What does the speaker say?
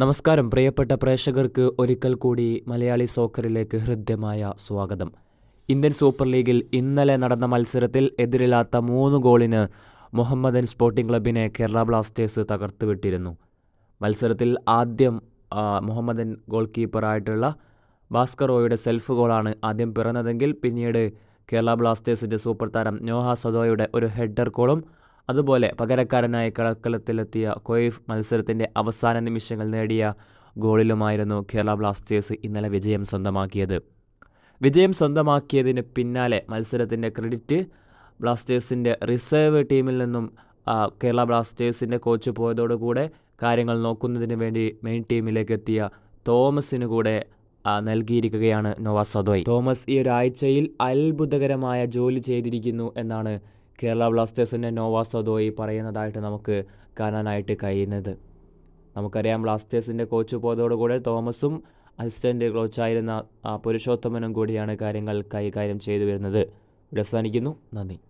നമസ്കാരം. പ്രിയപ്പെട്ട പ്രേക്ഷകർക്ക് ഒരിക്കൽ കൂടി മലയാളി സോക്കറിലേക്ക് ഹൃദ്യമായ സ്വാഗതം. ഇന്ത്യൻ സൂപ്പർ ലീഗിൽ ഇന്നലെ നടന്ന മത്സരത്തിൽ എതിരില്ലാത്ത മൂന്ന് ഗോളിന് മുഹമ്മദൻ സ്പോർട്ടിംഗ് ക്ലബിനെ കേരള ബ്ലാസ്റ്റേഴ്സ് തകർത്ത് വിട്ടിരുന്നു മത്സരത്തിൽ ആദ്യം മുഹമ്മദൻ ഗോൾ കീപ്പറായിട്ടുള്ള ഭാസ്കറോയുടെ സെൽഫ് ഗോളാണ് ആദ്യം പിറന്നതെങ്കിൽ പിന്നീട് കേരള ബ്ലാസ്റ്റേഴ്സിന്റെ സൂപ്പർ താരം നോഹ സദോയുടെ ഒരു ഹെഡർ ഗോളും അതുപോലെ പകരക്കാരനായി കളക്കളത്തിലെത്തിയ കൊയ്ഫ് മത്സരത്തിന്റെ അവസാന നിമിഷങ്ങൾ നേടിയ ഗോളിലുമായിരുന്നു കേരള ബ്ലാസ്റ്റേഴ്സ് ഇന്നലെ വിജയം സ്വന്തമാക്കിയത്. വിജയം സ്വന്തമാക്കിയതിന് പിന്നാലെ മത്സരത്തിന്റെ ക്രെഡിറ്റ് ബ്ലാസ്റ്റേഴ്സിന്റെ റിസർവ് ടീമിൽ നിന്നും കേരള ബ്ലാസ്റ്റേഴ്സിന്റെ കോച്ച് പോയതോടുകൂടെ കാര്യങ്ങൾ നോക്കുന്നതിന് വേണ്ടി മെയിൻ ടീമിലേക്ക് എത്തിയ തോമസിന് കൂടെ നൽകിയിരിക്കുകയാണ് നോവ സദോയ്. തോമസ് ഈ ഒരാഴ്ചയിൽ അത്ഭുതകരമായ ജോലി ചെയ്തിരിക്കുന്നു എന്നാണ് കേരള ബ്ലാസ്റ്റേഴ്സിന്റെ നോവ സദോയി പറയുന്നതായിട്ട് നമുക്ക് കാണാനായിട്ട് കഴിയുന്നത്. നമുക്കറിയാം ബ്ലാസ്റ്റേഴ്സിന്റെ കോച്ച് പോയതോടുകൂടെ തോമസും അസിസ്റ്റന്റ് കോച്ചായിരുന്ന പുരുഷോത്തമനും കൂടിയാണ് കാര്യങ്ങൾ കൈകാര്യം ചെയ്തു വരുന്നത്. ഇവിടെ അവസാനിക്കുന്നു. നന്ദി.